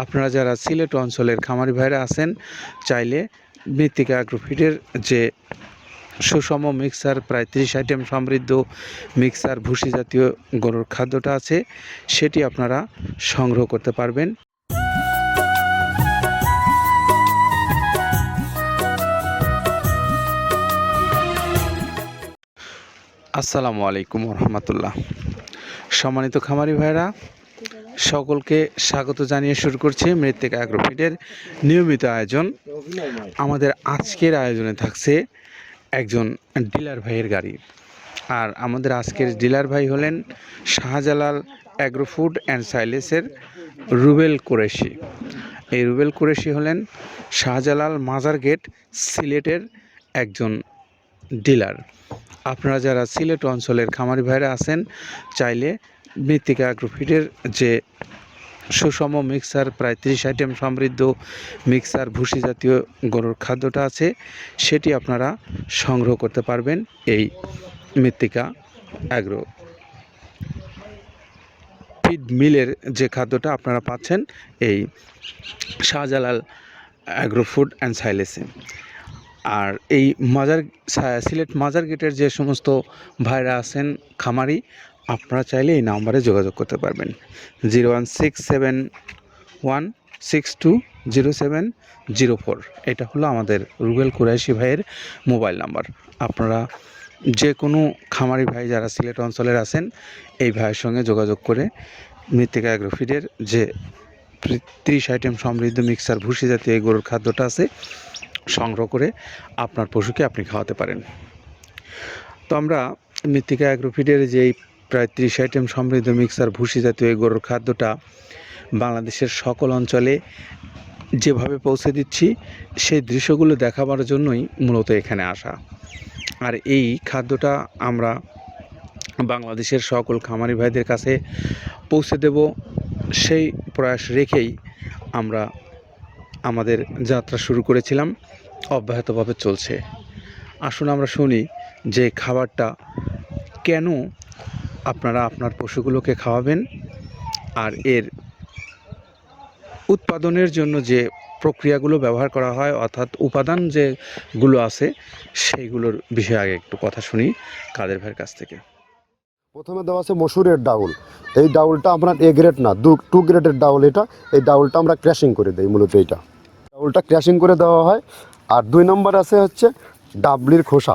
আপনারা যারা সিলেট অঞ্চলের খামারি ভাইরা আছেন, চাইলে মৃত্তিকা অ্যাগ্রোফিটের যে সুষম মিক্সার প্রায় ত্রিশ আইটেম সমৃদ্ধ মিক্সার ভুসি জাতীয় গরুর খাদ্যটা আছে, সেটি আপনারা সংগ্রহ করতে পারবেন। আসসালামু আলাইকুম রহমতুল্লাহ। সম্মানিত খামারি ভাইরা সকলকে স্বাগত জানিয়ে শুরু করছি মৃত্তিকা অ্যাগ্রোফিটের নিয়মিত আয়োজন। আমাদের আজকের আয়োজনে থাকছে একজন ডিলার ভাইয়ের গাড়ি। আর আমাদের আজকের ডিলার ভাই হলেন শাহজালাল অ্যাগ্রোফুড অ্যান্ড সাইলেসের রুবেল কুরেশি। এই রুবেল কুরেশি হলেন শাহজালাল মাজার গেট সিলেটের একজন ডিলার। আপনারা যারা সিলেট অঞ্চলের খামারি ভাইরা আছেন, চাইলে মৃত্তিকা অ্যাগ্রোফিটের যে সুষম মিক্সার প্রায় ত্রিশ আইটেম সমৃদ্ধ মিক্সার ভুসি জাতীয় গরুর খাদ্যটা আছে, সেটি আপনারা সংগ্রহ করতে পারবেন এই মৃত্তিকা অ্যাগ্রো ফিড মিলের যে খাদ্যটা আপনারা পাচ্ছেন এই শাহজালাল অ্যাগ্রো ফুড অ্যান্ড সাইলেসে আর এই মাজার সিলেট মাজার গেটের যে সমস্ত ভাইরা আছেন, খামারি আপনারা চাইলে এই নাম্বারে যোগাযোগ করতে পারবেন। Zero one six seven one six two zero seven zero four. এটা হলো আমাদের রুবেল কুরাইশি ভাইয়ের মোবাইল নাম্বার। আপনারা যে কোনো খামারি ভাই যারা সিলেট অঞ্চলের আছেন, এই ভাইয়ের সঙ্গে যোগাযোগ করে মৃত্তিকা অ্যাগ্রোফিডের যে ত্রিশ আইটেম সমৃদ্ধ মিক্সার ভুসি জাতীয় এই গরুর খাদ্যটা আছে, সংগ্রহ করে আপনার পশুকে আপনি খাওয়াতে পারেন। তো আমরা মৃত্তিকা অ্যাগ্রোফিডের যেই প্রায় ত্রিশ আইটেম সমৃদ্ধ মিক্সার ভুসি জাতীয় এই গরুর খাদ্যটা বাংলাদেশের সকল অঞ্চলে যেভাবে পৌঁছে দিচ্ছি, সেই দৃশ্যগুলো দেখাবার জন্যই মূলত এখানে আসা। আর এই খাদ্যটা আমরা বাংলাদেশের সকল খামারি ভাইদের কাছে পৌঁছে দেব, সেই প্রয়াস রেখেই আমরা আমাদের যাত্রা শুরু করেছিলাম, অব্যাহতভাবে চলছে। আসুন আমরা শুনি যে খাবারটা কেন আপনারা আপনার পশুগুলোকে খাওয়াবেন। আর এর উৎপাদনের জন্য যে প্রক্রিয়াগুলো ব্যবহার করা হয়, অর্থাৎ উপাদান যেগুলো আছে, সেইগুলোর বিষয়ে আগে একটু কথা শুনি কাদের ভাইয়ের কাছ থেকে। প্রথমে দেওয়া আছে মসুরের ডাউল। এই ডাউলটা আপনার এ গ্রেড না, দু টু গ্রেডের ডাউল এটা। এই ডাউলটা আমরা ক্র্যাশিং করে দিই, মূলত এইটা। ডাউলটা ক্র্যাশিং করে দেওয়া হয়। আর দুই নম্বর আছে হচ্ছে ডাবলির খোসা।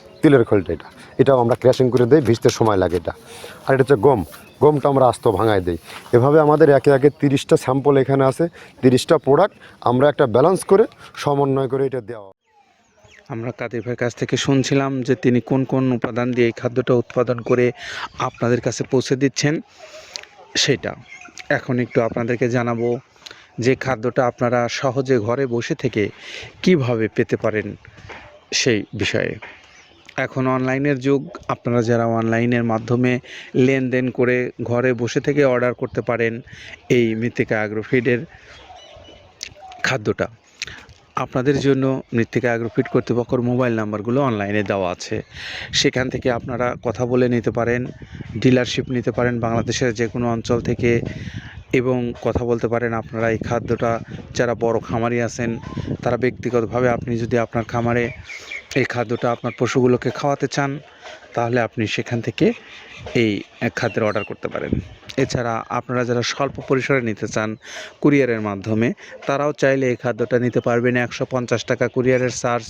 তিলের খোলটা এটা। এটাও আমরা ক্র্যাশিং করে দিই, ভিজতে সময় লাগে এটা। আর এটা হচ্ছে গম। গমটা আমরা আস্ত ভাঙায় দিই। এভাবে আমাদের একে একে তিরিশটা স্যাম্পল এখানে আছে, তিরিশটা প্রোডাক্ট। আমরা একটা ব্যালেন্স করে, সমন্বয় করে এটা দেওয়া আমরা কাদের ভাইয়ের কাছ থেকে শুনছিলাম যে তিনি কোন কোন উপাদান দিয়ে এই খাদ্যটা উৎপাদন করে আপনাদের কাছে পৌঁছে দিচ্ছেন সেটা। এখন একটু আপনাদেরকে জানাব যে খাদ্যটা আপনারা সহজে ঘরে বসে থেকে কীভাবে পেতে পারেন সেই বিষয়ে। এখন অনলাইনের যুগ। আপনারা যারা অনলাইনের মাধ্যমে লেনদেন করে ঘরে বসে থেকে অর্ডার করতে পারেন এই মৃত্তিকা অ্যাগ্রোফিডের খাদ্যটা। আপনাদের জন্য মৃত্তিকা অ্যাগ্রোফিট কর্তৃপক্ষর মোবাইল নাম্বারগুলো অনলাইনে দেওয়া আছে। সেখান থেকে আপনারা কথা বলে নিতে পারেন ডিলারশিপ নিতে পারেন, বাংলাদেশের যে কোনো অঞ্চল থেকে এবং কথা বলতে পারেন আপনারা, এই খাদ্যটা যারা বড় খামারি আছেন, তারা ব্যক্তিগতভাবে আপনি যদি আপনার খামারে এই খাদ্যটা আপনার পশুগুলোকে খাওয়াতে চান, তাহলে আপনি সেখান থেকে এই খাদ্যের অর্ডার করতে পারেন। এছাড়া আপনারা যারা স্বল্প পরিসরে নিতে চান কুরিয়ারের মাধ্যমে, তারাও চাইলে এই খাদ্যটা নিতে পারবেন। একশো পঞ্চাশ টাকা কুরিয়ারের চার্জ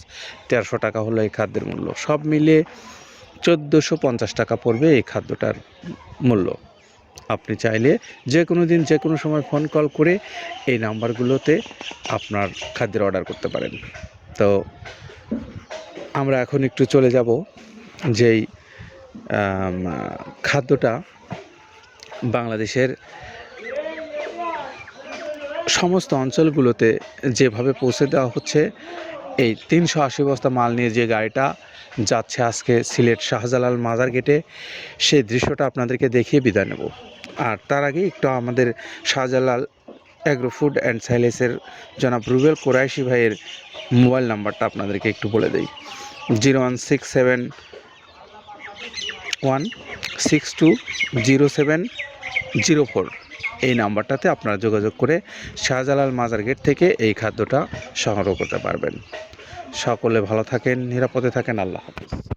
তেরোশো টাকা হলো এই খাদ্যের মূল্য। সব মিলিয়ে চোদ্দোশো পঞ্চাশ টাকা পড়বে এই খাদ্যটার মূল্য। আপনি চাইলে যে কোনো দিন যে কোনো সময় ফোন কল করে এই নাম্বারগুলোতে আপনার খাদ্যের অর্ডার করতে পারেন। তো আমরা এখন একটু চলে যাব যেই খাদ্যটা বাংলাদেশের সমস্ত অঞ্চলগুলোতে যেভাবে পৌঁছে দেওয়া হচ্ছে, এই তিনশো আশি বস্তা মাল নিয়ে যে গাড়িটা যাচ্ছে আজকে সিলেট শাহজালাল মাজার গেটে, সেই দৃশ্যটা আপনাদেরকে দেখিয়ে বিদায় নেব। আর তার আগে একটু আমাদের শাহজালাল অ্যাগ্রো ফুড অ্যান্ড সাইলেসের জনাব রুবেল কোরাইশি ভাইয়ের মোবাইল নাম্বারটা আপনাদেরকে একটু বলে দিই। Zero one six seven one six two zero seven zero four এই নাম্বারটাতে আপনারা যোগাযোগ করে শাহজালাল মাজার গেট থেকে এই খাদ্যটা সংগ্রহ করতে পারবেন। সকলে ভালো থাকেন, নিরাপদে থাকেন, আল্লাহ হাফিজ।